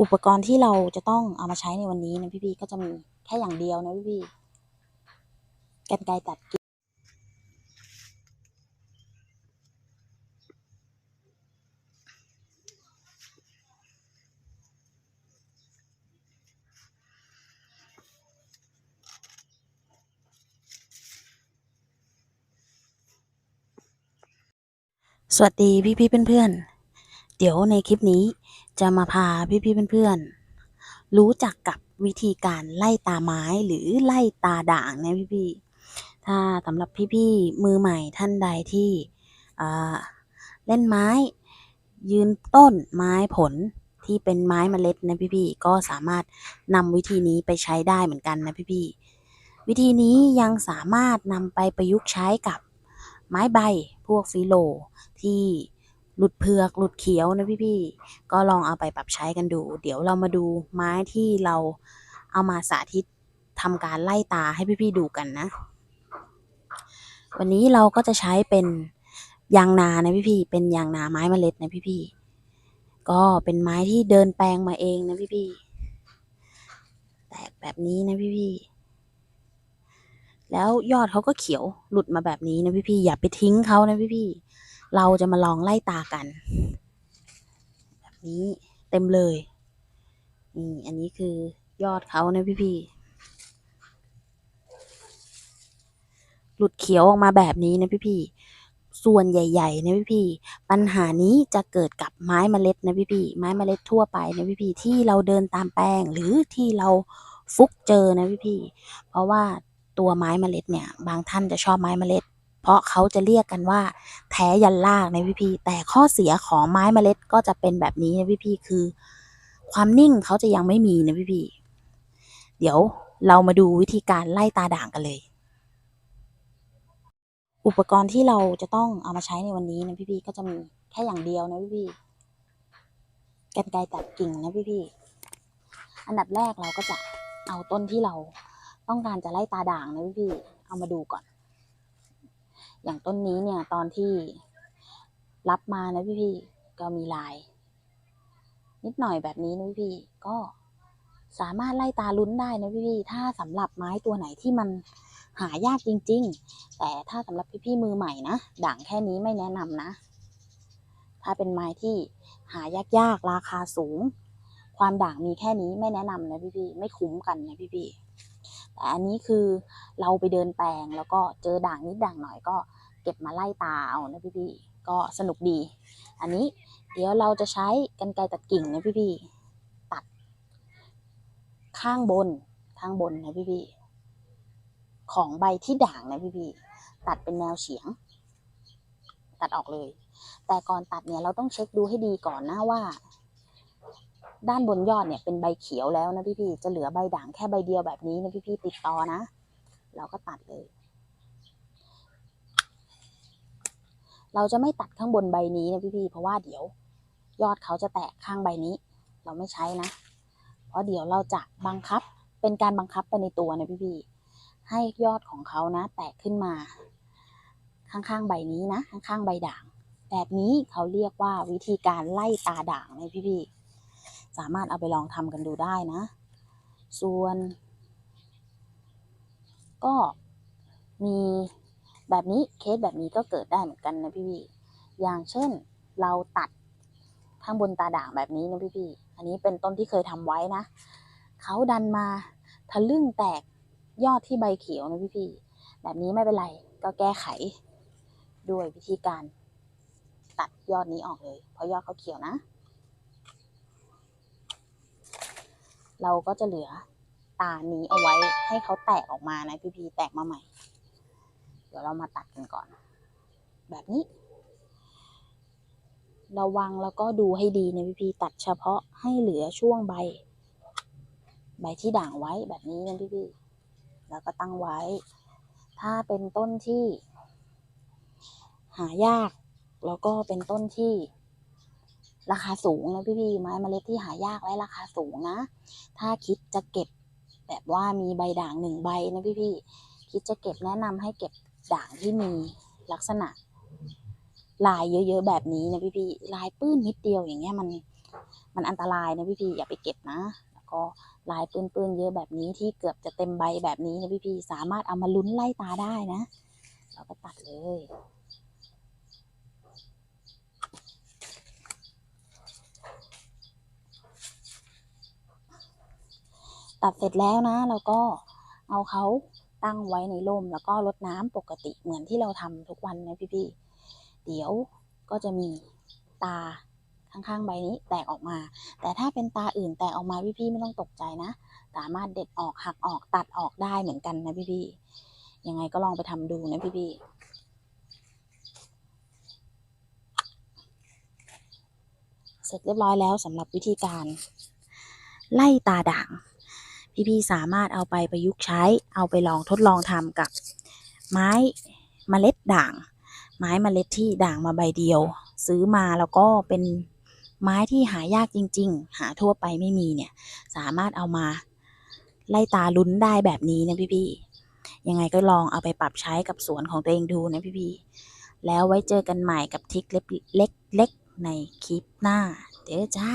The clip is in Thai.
อุปกรณ์ที่เราจะต้องเอามาใช้ในวันนี้นะพี่ๆก็จะมีแค่อย่างเดียวนะพี่ๆกันไกรตัดกิ่งสวัสดีพี่ๆเพื่อนๆเดี๋ยวในคลิปนี้ จะมาพาพี่ๆเพื่อนๆ รู้จักกับวิธีการไล่ตาไม้หรือไล่ตาด่างนะพี่ๆ ถ้าสำหรับพี่ๆ มือใหม่ท่านใดที่เล่นไม้ ยืนต้นไม้ผลที่เป็นไม้เมล็ดนะพี่ๆ ก็สามารถนำวิธีนี้ไปใช้ได้เหมือนกันนะพี่ๆ วิธีนี้ยังสามารถนำไปประยุกต์ใช้กับไม้ใบพวกฟิโลที่ หลุดเผือกหลุดเขียวนะพี่ๆก็ลองเอาไปปรับใช้กันดู เดี๋ยวเรามาดูไม้ที่เราเอามาสาธิตทำการไล่ตาให้พี่ๆดูกันนะ วันนี้เราก็จะใช้เป็นยางนานะพี่ๆเป็นยางนาไม้เมล็ดนะพี่ๆก็เป็นไม้ที่เดินแปลงมาเองนะพี่ๆแตกแบบนี้นะพี่ๆแล้วยอดเขาก็เขียวหลุดมาแบบนี้นะพี่ๆอย่าไปทิ้งเขานะพี่ๆ เราจะมาลองไล่ตากัน แบบนี้เต็มเลยนี่อันนี้คือยอดเขานะพี่ๆหลุดเขียวออกมาแบบนี้นะพี่ๆส่วนใหญ่ๆนะพี่ๆปัญหานี้จะเกิดกับไม้เมล็ดนะพี่ๆไม้เมล็ดทั่วไปนะพี่ๆที่เราเดินตามแปลงหรือที่เราฟุกเจอนะพี่ๆเพราะว่าตัวไม้เมล็ดเนี่ย บางท่านจะชอบไม้เมล็ด เพราะเขาจะเรียกกันว่า แท้ยันลากในพี่พี่แต่ข้อเสียของไม้เมล็ดก็จะเป็นแบบนี้นะพี่พี่คือ ความนิ่งเขาจะยังไม่มีนะพี่พี่เดี๋ยวเรามาดูวิธีการไล่ตาด่างกันเลย อุปกรณ์ที่เราจะต้องเอามาใช้ในวันนี้นะพี่พี่ก็จะมีแค่อย่างเดียวนะพี่พี่กันไกรตัดกิ่งนะพี่พี่อันดับแรกเราก็จะเอาต้นที่เราต้องการจะไล่ตาด่างนะพี่พี่เอามาดูก่อน อย่างต้นนี้เนี่ยตอนที่รับมานะพี่พี่ก็มีลาย นิดหน่อยแบบนี้นะพี่พี่ก็สามารถไล่ตาลุ้นได้นะพี่พี่ถ้าสำหรับไม้ตัวไหนที่มันหายากจริง ๆ แต่ถ้าสำหรับพี่พี่มือใหม่นะด่างแค่นี้ไม่แนะนำนะ ถ้าเป็นไม้ที่หายากๆราคาสูง ความด่างมีแค่นี้ไม่แนะนำนะพี่พี่ไม่คุ้มกันนะพี่พี่แต่อันนี้คือเราไปเดินแปลงแล้วก็เจอด่างนิดด่างหน่อยก็ เก็บมาไล่ตาเอานะพี่ๆก็สนุกดี อันนี้เดี๋ยวเราจะใช้กันไกรตัดกิ่งนะพี่ๆตัด ข้างบนข้างบนนะพี่ๆของใบที่ด่างนะพี่ๆตัดเป็นแนวเฉียง ตัดออกเลย แต่ก่อนตัดเนี่ยเราต้องเช็คดูให้ดีก่อนนะว่า ด้านบนยอดเนี่ยเป็นใบเขียวแล้วนะพี่ๆจะเหลือใบด่างแค่ใบเดียวแบบนี้นะพี่ๆติดต่อนะ เราก็ตัดเลย เราจะไม่ตัดข้างบนใบนี้นะพี่ๆเพราะว่าเดี๋ยวยอดเขาจะแตกข้างใบนี้ เราไม่ใช้นะ เพราะเดี๋ยวเราจะบังคับเป็นการบังคับไปในตัวนะพี่ๆให้ยอดของเขานะ แตกขึ้นมา ข้างๆใบนี้นะ ข้างๆใบด่าง แบบนี้เขาเรียกว่าวิธีการไล่ตาด่างนะพี่ๆสามารถเอาไปลองทำกันดูได้นะ ส่วน ก็มี แบบนี้เคสแบบนี้ก็เกิดได้เหมือนกันนะพี่ๆอย่างเช่นเราตัดข้างบนตาด่างแบบนี้นะพี่ๆอันนี้เป็นต้นที่เคยทำไว้นะเขาดันมาทะลึ่งแตกยอดที่ใบเขียวนะพี่ๆแบบนี้ไม่เป็นไรก็แก้ไขด้วยวิธีการตัดยอดนี้ออกเลย เพราะยอดเขาเขียวนะ เราก็จะเหลือตานี้เอาไว้ให้เขาแตกออกมานะพี่ๆแตกมาใหม่ ดี๋ยวเรามาตัดกันก่อน แบบนี้ ระวังแล้วก็ดูให้ดีนะพี่ๆตัดเฉพาะให้เหลือช่วงใบ ใบที่ด่างไว้แบบนี้นะพี่ๆแล้วก็ตั้งไว้ ถ้าเป็นต้นที่ หายาก แล้วก็เป็นต้นที่ราคาสูงนะพี่ๆไม้เมล็ดที่หายากและราคาสูงนะ ถ้าคิดจะเก็บแบบว่ามีใบด่างหนึ่งใบนะพี่ๆคิดจะเก็บแนะนำให้เก็บ ด่างที่มีลักษณะ ลายเยอะๆแบบนี้นะพี่ๆลายปื้นนิดเดียวอย่างเงี้ยมันมันอันตรายนะพี่พี่ๆอย่าไปเก็บนะ แล้วก็ลายปื้นๆเยอะแบบนี้ที่เกือบจะเต็มใบแบบนี้นะพี่พี่ๆสามารถเอามาลุ้นไล่ตาได้นะ เราก็ตัดเลยตัดเสร็จแล้วนะ เราก็เอาเขา ตั้งไว้ในร่มแล้วก็รดน้ำปกติเหมือนที่เราทำทุกวันนะพี่ๆเดี๋ยวก็จะมีตาข้างๆใบนี้แตกออกมา แต่ถ้าเป็นตาอื่นแตกออกมาพี่ๆไม่ต้องตกใจนะ สามารถเด็ดออกหักออกตัดออกได้เหมือนกันนะพี่ๆยังไงก็ลองไปทำดูนะพี่ๆเสร็จเรียบร้อยแล้วสำหรับวิธีการ ไล่ตาด่าง พี่ๆสามารถเอาไปประยุกต์ใช้ เอาไปลองทดลองทำกับไม้เมล็ดด่าง ไม้เมล็ดที่ด่างมาใบเดียว ซื้อมาแล้วก็เป็นไม้ที่หายากจริง ๆ หาทั่วไปไม่มีเนี่ย สามารถเอามาไล่ตาลุ้นได้แบบนี้นะพี่ๆยังไงก็ลองเอาไปปรับใช้กับสวนของตัวเองดูนะพี่ๆแล้วไว้เจอกันใหม่กับทริคเล็กๆในคลิปหน้า เด้อจ้า